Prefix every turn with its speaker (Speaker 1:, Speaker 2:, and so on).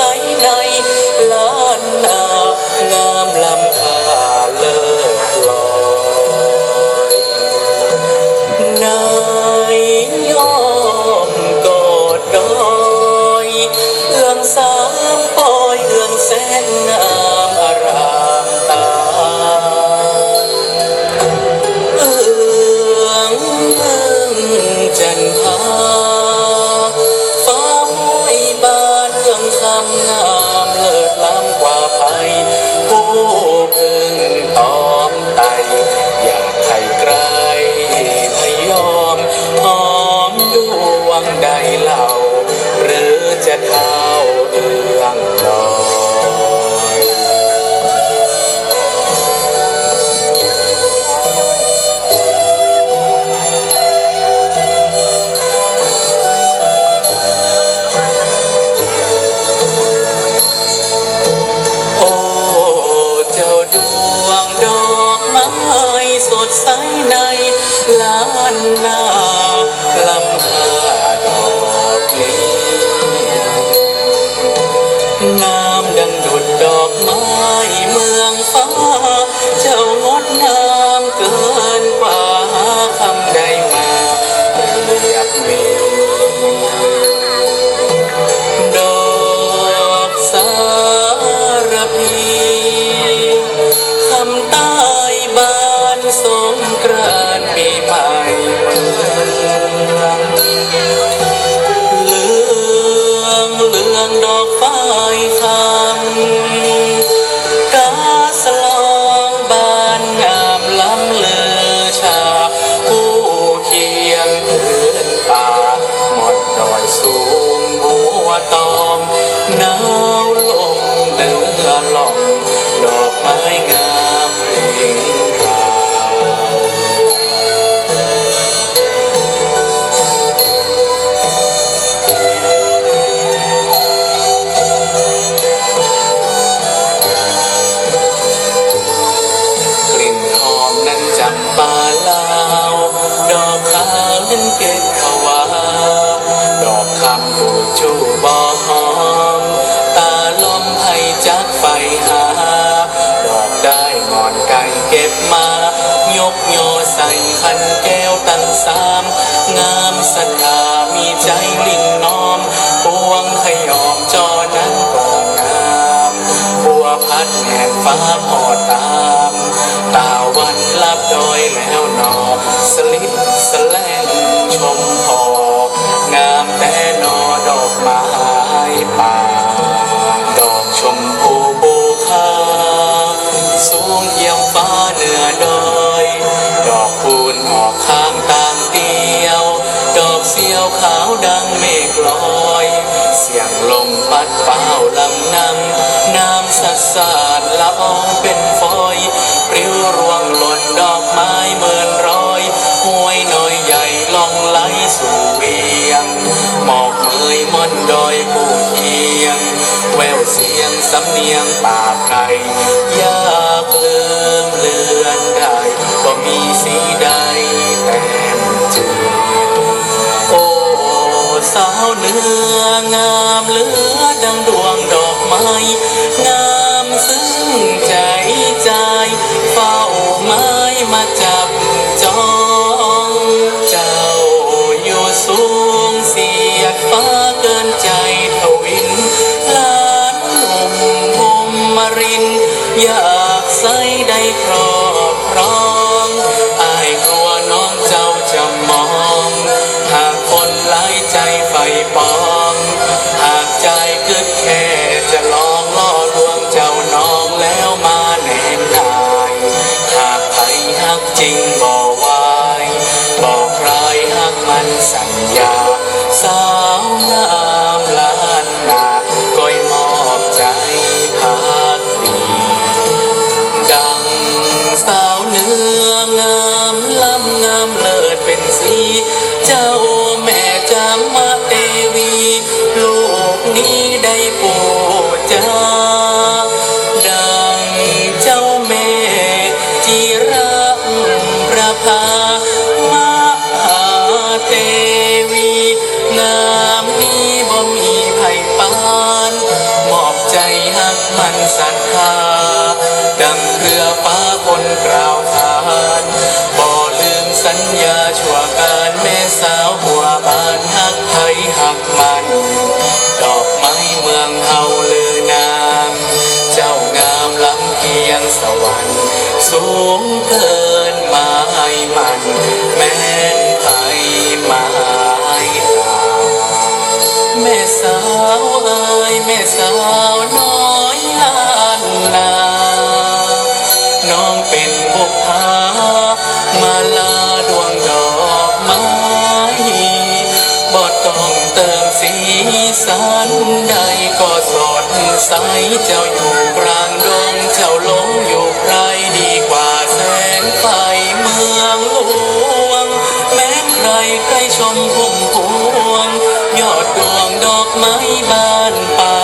Speaker 1: ในล้านน เล่าหรือจะเท่าอื่น เมือาวนั้นเก็บขวาดอกคำบูจูบอหอม ตาลมให้จักไฟหา ดอกได้งอนไก่เก็บมา ยกโยใส่คันแก้วตั้งสาม งามศรัทธามีใจลิ่งน้อมพวงขยอมจอนั้นก็งาม บัวพัดแห่งฟ้าพอตา ยี่ยมฟ้าเหนือดอยดอกคูณออกข้างต่างเดียว ดอกเสียวขาวดังเมฆลอย เสียงลมพัดเป่าลำนำน้ำสัดสาดละอองเป็นฟอยปลิวร่วงหล่นดอกไม้เมินร้อยห้วยน้อยใหญ่ล่องไหลสู่เวียงหมอกเมยม่อนดอยผู้เคียง แววเสียงสำเนียงป่าไก่ยา มีสีใดแต้มจืดโอ้สาวเนื้องามเหลือดังดวงดอกไม้งามซึ้งใจใจเฝ้าไม้มาจับจองเจ้าอยู่สูงเสียดฟ้าเกินใจทวินล้านหนุ่มพมมารินอยากใส่ได้ครอบครอง จริงบอกวายบอกใครหักมันสัญญา สาวงามล้านนาก้อยมอบใจพักดีดังสาวเนื้องามล้ำงามเลิศเป็นสี เจ้าแม่จามาเตวี โลกนี้ได้ปูจา ประภาหาเตวีงามนี้บ่มีไผ่ปานมนศรัทธาดังเครือฟ้าคนกล่าวขานบ่ลืมสัญญาชั่วการแม่สาวบัวบานหักไทยหักมันดอกไม้เมืองเฮาลือนาม เจ้างามล้ำเกียงสวรรค์สูงเกิน ม้มันแม้นไปไม้ตาแม่สาวเอ้ยแม่สาวน้อยลานนา น้องเป็นบุพภามาลาดวงดอกไม้บ่ต้องเติมสีสันใดก็สดใสเจ้าอยู่กลางดงเจ้าลงอยู่ใครดีกว่า ใครใครชมพุ่มพวง ยอดดวงดอกไม้บานป่า